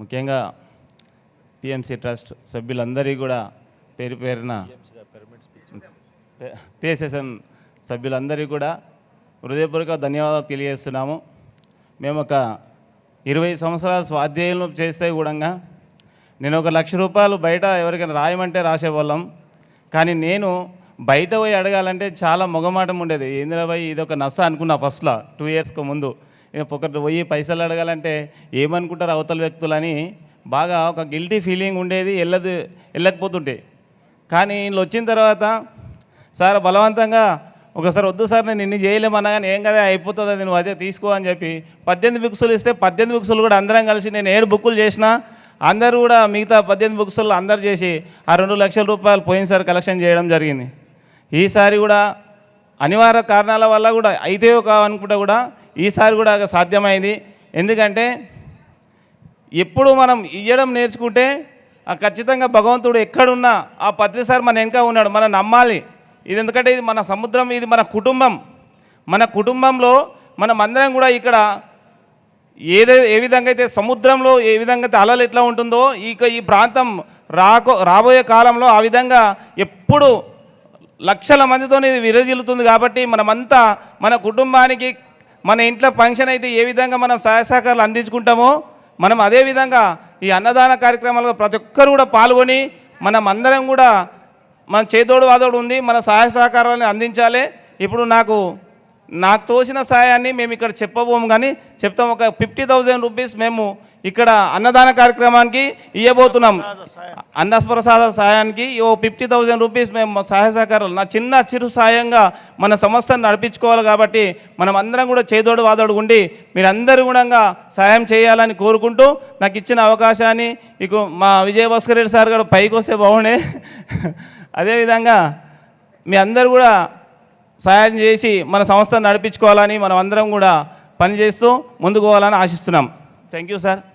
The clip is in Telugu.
ముఖ్యంగా పిఎంసి ట్రస్ట్ సభ్యులందరికీ కూడా పేరు పేరున పిఎస్ఎస్ఎం సభ్యులందరికీ కూడా హృదయపూర్వక ధన్యవాదాలు తెలియజేస్తున్నాము. మేము ఒక ఇరవై సంవత్సరాల స్వాధ్యాయులు చేస్తే కూడా నేను ఒక లక్ష రూపాయలు బయట ఎవరికైనా రాయమంటే రాసేవాళ్ళం. కానీ నేను బయట పోయి అడగాలంటే చాలా మొగమాటం ఉండేది. ఏంద్రబాయ్ ఇది ఒక నస అనుకున్నా ఫస్ట్లో టూ ఇయర్స్కి ముందు. ఇక ఒకటి పోయి పైసలు అడగాలంటే ఏమనుకుంటారు అవతల వ్యక్తులని? బాగా ఒక గిల్టీ ఫీలింగ్ ఉండేది వెళ్ళదు వెళ్ళకపోతుంటే కానీ వీళ్ళు వచ్చిన తర్వాత సార్ బలవంతంగా ఒకసారి వద్దు సార్ నేను ఇన్ని చేయలేమన్నా కానీ ఏం కదా అయిపోతుంది అది నువ్వు అదే తీసుకో అని చెప్పి పద్దెనిమిది బుక్సులు ఇస్తే పద్దెనిమిది బుక్సులు కూడా అందరం కలిసి నేను ఏడు బుక్కులు చేసిన అందరూ కూడా మిగతా పద్దెనిమిది బుక్సులు అందరు చేసి ఆ రెండు లక్షల రూపాయలు పోయినసారి కలెక్షన్ చేయడం జరిగింది. ఈసారి కూడా అనివార్య కారణాల వల్ల కూడా అయితే కావనుకుంటే కూడా ఈసారి కూడా సాధ్యమైంది. ఎందుకంటే ఎప్పుడు మనం ఇయ్యడం నేర్చుకుంటే ఆ ఖచ్చితంగా భగవంతుడు ఎక్కడున్నా ఆ పత్రిసారి మన వెనక ఉన్నాడు మనం నమ్మాలి. ఇది ఎందుకంటే ఇది మన సముద్రం ఇది మన కుటుంబం. మన కుటుంబంలో మనం అందరం కూడా ఇక్కడ ఏదే ఏ విధంగా అయితే సముద్రంలో ఏ విధంగా అయితే అలలు ఎట్లా ఉంటుందో ఇక ఈ ప్రాంతం రాకో రాబోయే కాలంలో ఆ విధంగా ఎప్పుడు లక్షల మందితో ఇది విరజిల్లుతుంది కాబట్టి మనమంతా మన కుటుంబానికి మన ఇంట్లో ఫంక్షన్ అయితే ఏ విధంగా మనం సహాయ సహకారాలు అందించుకుంటామో మనం అదే విధంగా ఈ అన్నదాన కార్యక్రమాల్లో ప్రతి ఒక్కరు కూడా పాల్గొని మనం అందరం కూడా మన చేదోడు వాదోడు ఉంది మన సహాయ సహకారాలను అందించాలి. ఇప్పుడు నాకు నాకు తోచిన సాయాన్ని మేము ఇక్కడ చెప్పబోము కానీ చెప్తాం. ఒక ఫిఫ్టీ థౌజండ్ రూపీస్ మేము ఇక్కడ అన్నదాన కార్యక్రమానికి ఇవ్వబోతున్నాం అన్నప్రసాద సాయానికి ఓ ఫిఫ్టీ థౌజండ్ రూపీస్ మేము మా సహాయ సహకారాలు నా చిన్న చిరు సాయంగా మన సంస్థను నడిపించుకోవాలి కాబట్టి మనం అందరం కూడా చేదోడు వాదోడు ఉండి మీరందరూ కూడా సహాయం చేయాలని కోరుకుంటూ నాకు ఇచ్చిన అవకాశాన్ని ఇక మా విజయభాస్కర్ రెడ్డి సార్ గారు పైకి వస్తే బాగుండే. అదేవిధంగా మీ అందరూ కూడా సహాయం చేసి మన సంస్థను నడిపించుకోవాలని మనం అందరం కూడా పనిచేస్తూ ముందుకు పోవాలని ఆశిస్తున్నాం. Thank you sir